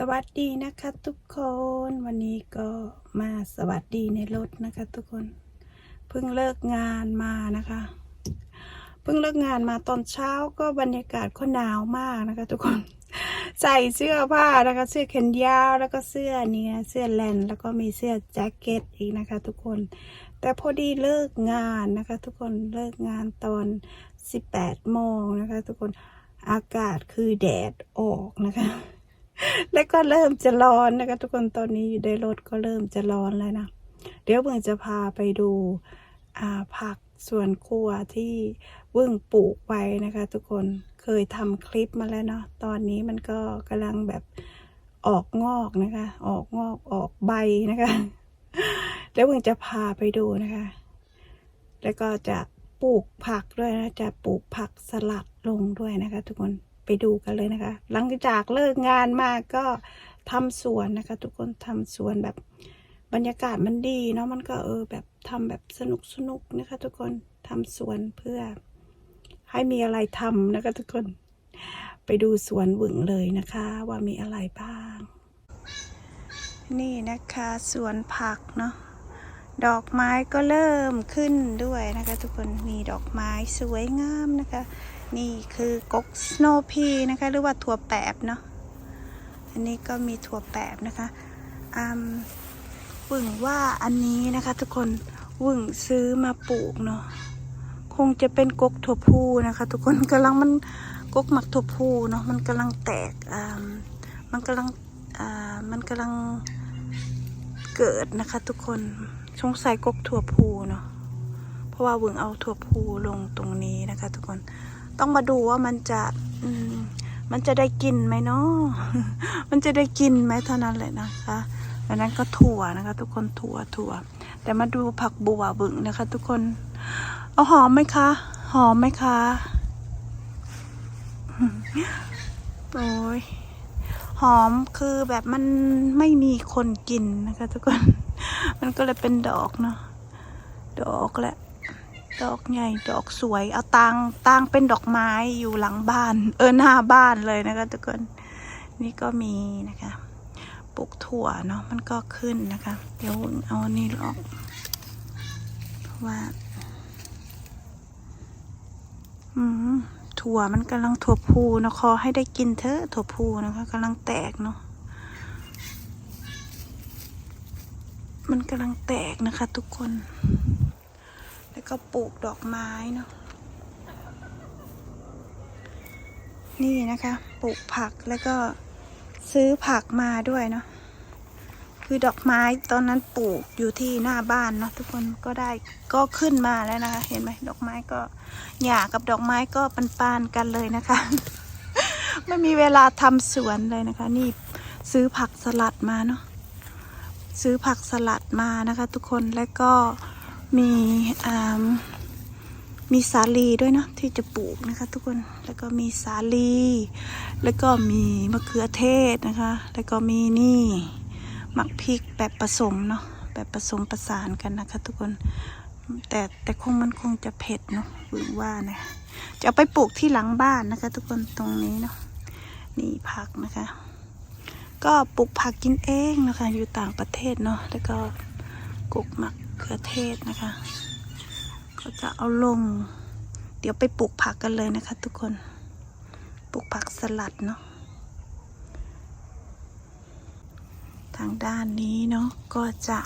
สวัสดีนะคะทุกคนวันนี้ก็มาสวัสดีในรถนะคะ ทุกคน เพิ่งเลิกงานมานะคะ เพิ่งเลิกงานมาตอนเช้าก็บรรยากาศก็หนาวมากนะคะ ทุกคนใส่เสื้อผ้านะคะ เสื้อแขนยาวแล้วก็เสื้อเนี่ยเสื้อแลนแล้วก็มีเสื้อแจ็คเก็ตอีกนะคะ ทุกคน แต่พอดีเลิกงานนะคะ ทุกคนเลิกงานตอน 18โมงนะคะ ทุกคนอากาศคือแดดออกนะคะ แล้วก็เริ่มจะร้อนนะคะทุกคนตอนนี้อยู่ในรถก็เริ่มจะร้อนแล้วนะ เดี๋ยวเบิ่งจะพาไปดูผักสวนครัวที่เบิ่งปลูกไว้นะคะทุกคนเคยทำคลิปมาแล้วเนาะตอนนี้มันก็กำลังแบบออกงอกนะคะ ออกงอกออกใบนะคะเดี๋ยวเบิ่งจะพาไปดูนะคะ แล้วก็จะปลูกผักด้วยนะจะปลูกผักสลัดลงด้วยนะคะ ทุกคน ไปดูกันเลยนะคะ หลังจากเลิกงานมาก็ทำสวนนะคะ ทุกคนทำสวนแบบบรรยากาศมันดีเนาะมันก็เออแบบทำแบบสนุกสนุกนะคะ ทุกคนทำสวนเพื่อ ให้มีอะไรทำนะคะ ทุกคนไปดูสวนหวึงเลยนะคะ ว่ามีอะไรบ้าง นี่นะคะสวนผักเนาะดอกไม้ก็เริ่มขึ้นด้วยนะคะ ทุกคนมีดอกไม้สวยงามนะคะ นี่คือกกสโนพีนะคะ หรือว่าถั่วแปบเนาะอันนี้ก็มีถั่วแปบนะคะอืมวึงว่าอันนี้นะคะ ทุกคนวึงซื้อมาปลูกเนาะคงจะเป็นกกถั่วพูนะคะ ทุกคนกำลังมันกกหมักถั่วพูเนาะมันกำลังแตกอ่ามันกำลังอ่ามันกำลังเกิดนะคะ ทุกคนสงสัยกกถั่วพูเนาะเพราะว่าวึงเอาถั่วพูลงตรงนี้นะคะ ทุกคน ต้องมาดูว่ามันจะมมันจะได้กินไหมเนาะมันจะได้กินไหมเท่านั้นแหละนะคะดังนั้นก็ถั่วนะคะ ทุกคนถั่วถั่ว แต่มาดูผักบัวบึงนะคะ ทุกคน เอาหอมไหมคะ หอมไหมคะ โอ้ยหอมคือแบบมันไม่มีคนกินนะคะ ทุกคน มันก็เลยเป็นดอกเนาะ ดอกแหละ ดอกใหญ่ดอกสวย เอาตางตางเป็นดอกไม้อยู่หลังบ้าน เออหน้าบ้านเลยนะคะทุกคน นี่ก็มีนะคะปลูกถั่วเนาะมันก็ขึ้นนะคะ เดี๋ยวเอาอันนี้ออกเพราะว่า อืมถั่วมันกำลังถั่วพูนะขอให้ได้กินเถอะถั่วพูนะคะกำลังแตกเนาะมันกำลังแตกนะคะทุกคน ก็ปลูกดอกไม้เนาะนี่นะคะปลูกผักแล้วก็ซื้อผักมาด้วยเนาะคือดอกไม้ตอนนั้นปลูกอยู่ที่หน้าบ้านเนาะทุกคนก็ได้ก็ขึ้นมาแล้วนะคะ เห็นไหมดอกไม้ก็หญ้ากับดอกไม้ก็ปนปานกันเลยนะคะ ไม่มีเวลาทำสวนเลยนะคะ นี่ซื้อผักสลัดมาเนาะซื้อผักสลัดมานะคะ ทุกคนแล้วก็ มีอ่ามีสาลีด้วยเนาะที่จะปลูกนะคะ ทุกคนแล้วก็มีสาลีแล้วก็มีมะเขือเทศนะคะ แล้วก็มีนี่หมักพริกแบบผสมเนาะแบบผสมประสานกันนะคะ ทุกคนแต่แต่คงมันคงจะเผ็ดเนาะหรือว่านะจะเอาไปปลูกที่หลังบ้านนะคะ ทุกคนตรงนี้เนาะนี่ผักนะคะ ก็ปลูกผักกินเองนะคะ อยู่ต่างประเทศเนาะแล้วก็กกหมัก เขือเทศนะคะ ก็จะเอาลง เดี๋ยวไปปลูกผักกันเลยนะคะ ทุกคน ปลูกผักสลัดเนาะ ทางด้านนี้เนาะก็จะ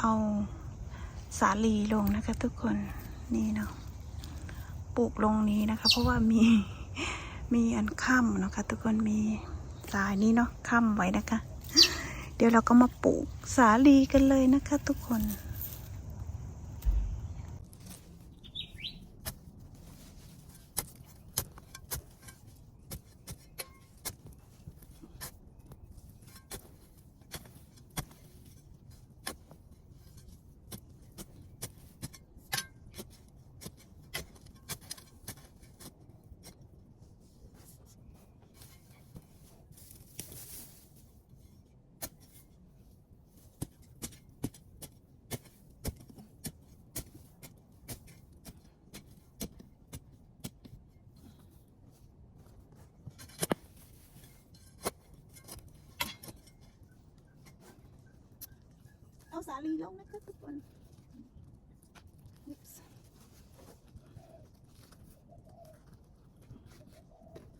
เอาสาลีลงนะคะ ทุกคน นี่เนาะ ปลูกลงนี้นะคะ เพราะว่ามีมีอันค่ำนะคะ ทุกคนมีสายนี้เนาะค่ำไว้นะคะ เดี๋ยวเราก็มาปลูกสาลีกันเลยนะคะ ทุกคน สาลีลงนะคะทุกคน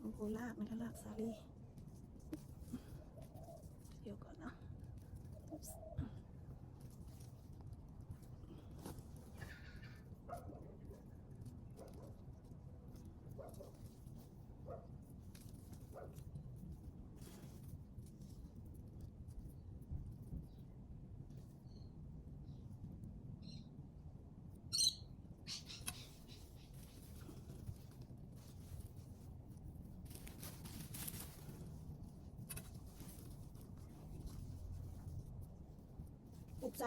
โอ้โหลากนะคะลากสาลี ปลู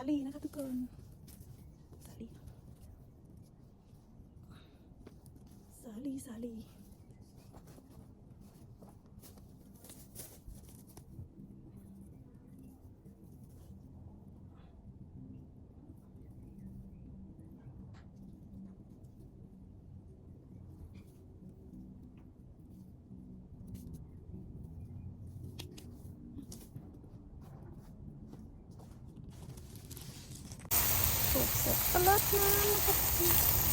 กสา ลีนะคะทุกคนสาลีสาลีสาลีปลูกเสร็จก็ลดน้ำนะคะทุกคน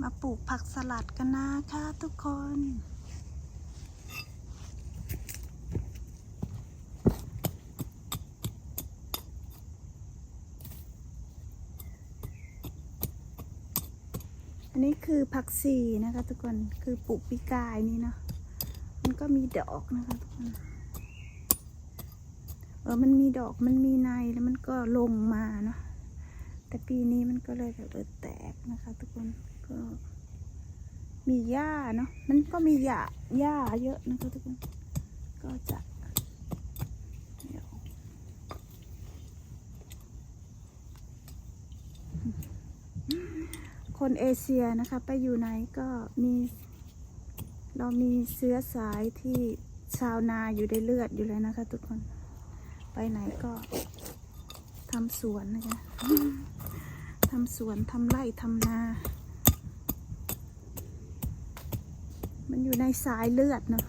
มา ปลูกผักสลัดกันนะคะทุกคน อันนี้คือผักชีนะคะทุกคน คือปลูกปีกายนี่เนาะ มันก็มีดอกนะคะทุกคน เออ มันมีดอก มันมีในแล้วมันก็ลงมาเนาะแต่ปีนี้มันก็เลยแบบเออแตกนะคะทุกคนก็ มีหญ้าเนาะมันก็มีหญ้าหญ้าเยอะนะคะทุกคนก็จะเดี๋ยวคนเอเชียนะคะ ไปอยู่ไหนก็มี เรามีเชื้อสายที่ชาวนาอยู่ในเลือดอยู่แล้วนะคะ ทุกคนไปไหนก็ทำสวนนะคะทำสวนทำไร่ทำนา มันอยู่ในสายเลือดเนาะ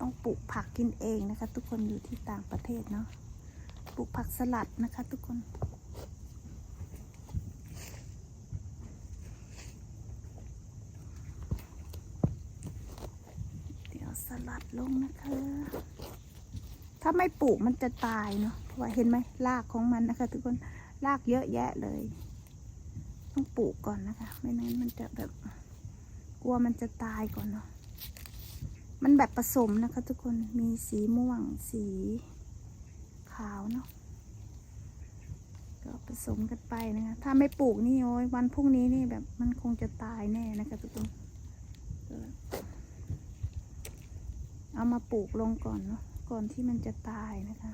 ต้องปลูกผักกินเองนะคะ ทุกคนอยู่ที่ต่างประเทศเนาะปลูกผักสลัดนะคะ ทุกคนเดี๋ยวสลัดลงนะคะ ถ้าไม่ปลูกมันจะตายเนาะ เพราะว่าเห็นไหมรากของมันนะคะ ทุกคน รากเยอะแยะเลย ต้องปลูกก่อนนะคะ ไม่นั้นมันจะแบบกลัวมันจะตายก่อนเนาะมันแบบผสมนะคะ ทุกคนมีสีม่วงสีขาวเนาะก็ผสมกันไปนะคะ ถ้าไม่ปลูกนี่โอ้ยวันพรุ่งนี้นี่แบบมันคงจะตายแน่นะคะทุกคนเอามาปลูกลงก่อนเนาะก่อนที่มันจะตายนะคะ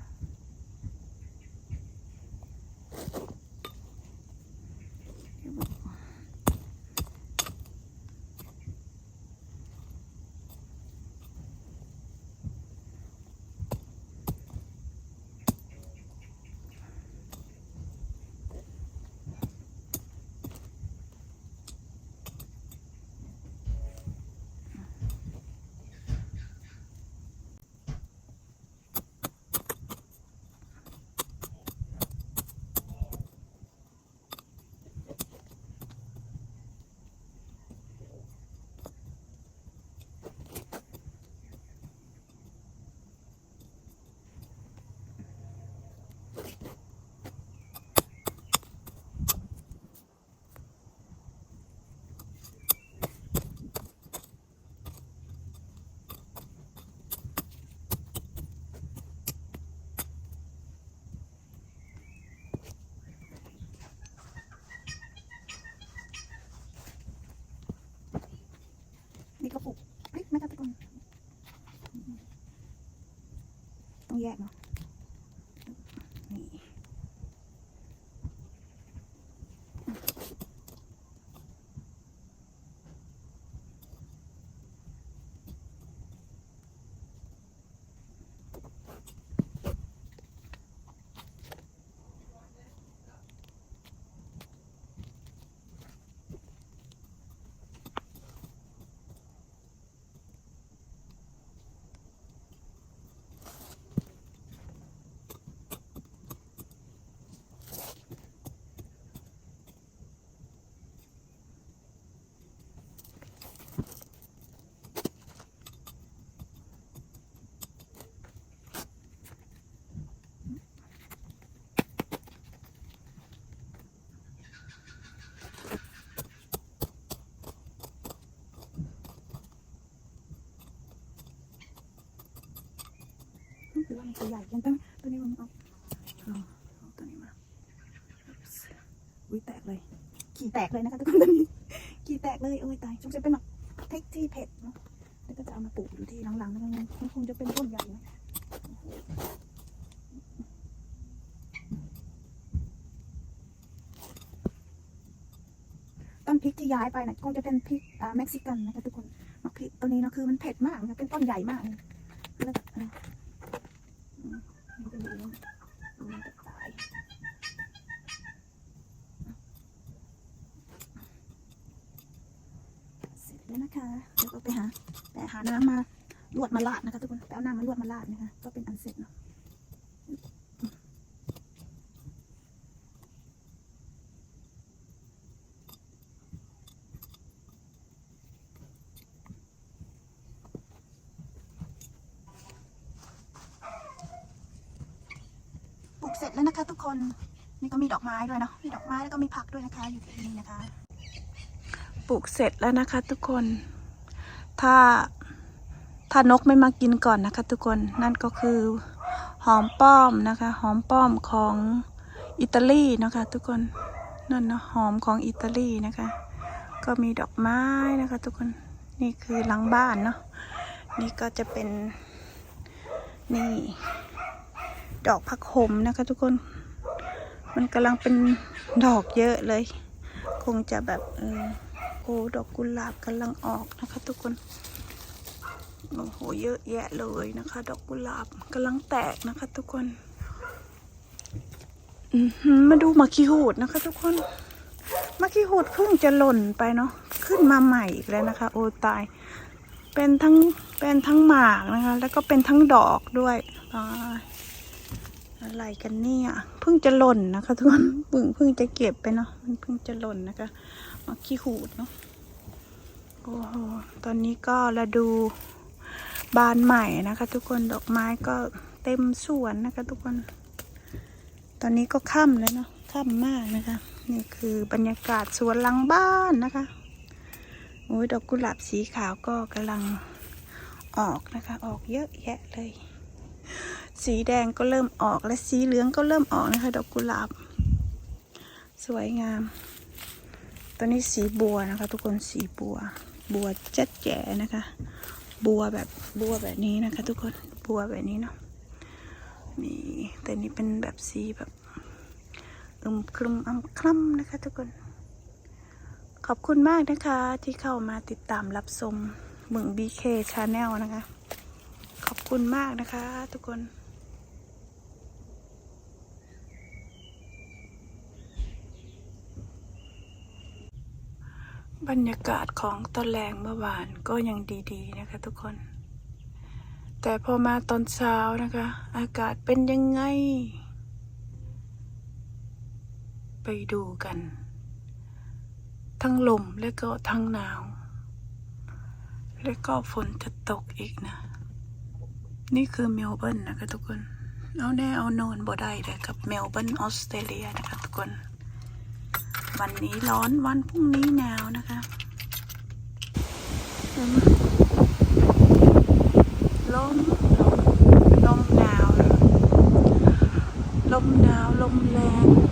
ว่ามันตัวใหญ่ยังต้องตัวนี้มันเอาเอาตัวนี้มาอุ้ยแตกเลยขี่แตกเลยนะคะทุกคนตอนนี้ขี่แตกเลยโอ้ยตายสงสัยเป็นแบบเทคที่เผ็ดเนาะแล้วก็จะเอามาปลูกอยู่ที่หลังๆแล้วมันมันคงจะเป็นต้นใหญ่นะต้นพริกที่ย้ายไปนะคงจะเป็นพริกอ่าเม็กซิกันนะคะทุกคนพริกตัวนี้เนาะคือมันเผ็ดมากนะเป็นต้นใหญ่มากเลย น้ำมาลวดมาลาดนะคะทุกคนไปเอาน้ำมาลวดมาลาดนะคะ ก็เป็นอันเสร็จเนาะปลูกเสร็จแล้วนะคะ ทุกคนนี่ก็มีดอกไม้ด้วยเนาะมีดอกไม้แล้วก็มีผักด้วยนะคะ อยู่ที่นี่นะคะ ปลูกเสร็จแล้วนะคะ ทุกคน ถ้า ถ้านกไม่มากินก่อนนะคะ ทุกคนนั่นก็คือหอมป้อมนะคะหอมป้อมของอิตาลีนะคะ ทุกคนนั่นนะหอมของอิตาลีนะคะ ก็มีดอกไม้นะคะ ทุกคนนี่คือหลังบ้านเนาะนี่ก็จะเป็นนี่ดอกผักขมนะคะ ทุกคน มันกำลังเป็นดอกเยอะเลย คงจะแบบเออโอ้ดอกกุหลาบกำลังออกนะคะ ทุกคน โอ้โหเยอะแยะเลยนะคะ ดอกกุหลาบกำลังแตกนะคะ ทุกคนมาดูมาคีหูดนะคะ ทุกคนมาคีหูดเพิ่งจะหล่นไปเนาะขึ้นมาใหม่อีกแล้วนะคะ โอ้ตาย เป็นทั้งเป็นทั้งหมากนะคะ แล้วก็เป็นทั้งดอกด้วยอะไรกันเนี่ยเพิ่งจะหล่นนะคะ ทุกคนเพิ่งเพิ่งจะเก็บไปเนาะมันเพิ่งจะหล่นนะคะมาขี้หูดเนาะโอ้โห ตอนนี้ก็ระดู บานใหม่นะคะ ทุกคนดอกไม้ก็เต็มสวนนะคะ ทุกคน ตอนนี้ก็ค่ำแล้วเนาะค่ำมากนะคะ นี่คือบรรยากาศสวนหลังบ้านนะคะโอ้ยดอกกุหลาบสีขาวก็กำลังออกนะคะ ออกเยอะแยะเลย สีแดงก็เริ่มออกและสีเหลืองก็เริ่มออกนะคะ ดอกกุหลาบ สวยงาม ตัวนี้สีบัวนะคะ ทุกคนสีบัว บัวเจ็ดแจ๋นะคะ บัวแบบบัวแบบนี้นะคะ ทุกคนบัวแบบนี้เนาะนี่แต่นี้เป็นแบบสีแบบอึมครึมอำคล่ำนะคะ ทุกคน ขอบคุณมากนะคะ ที่เข้ามาติดตามรับชมเมืองบีเคชาแนลนะคะ ขอบคุณมากนะคะ ทุกคน บรรยากาศของตอนแรงเมื่อวานก็ยังดีๆนะคะทุกคน แต่พอมาตอนเช้านะคะ อากาศเป็นยังไง ไปดูกัน ทั้งลมและก็ทั้งหนาว และก็ฝนจะตกอีกนะ นี่คือเมลเบิร์นนะคะทุกคน เอาแน่เอานอนบ่ได้เลยกับเมลเบิร์นออสเตรเลียนะคะทุกคน วันนี้ร้อนวันพรุ่งนี้หนาวนะคะลมลมลมหนาว ลมหนาวลมแรง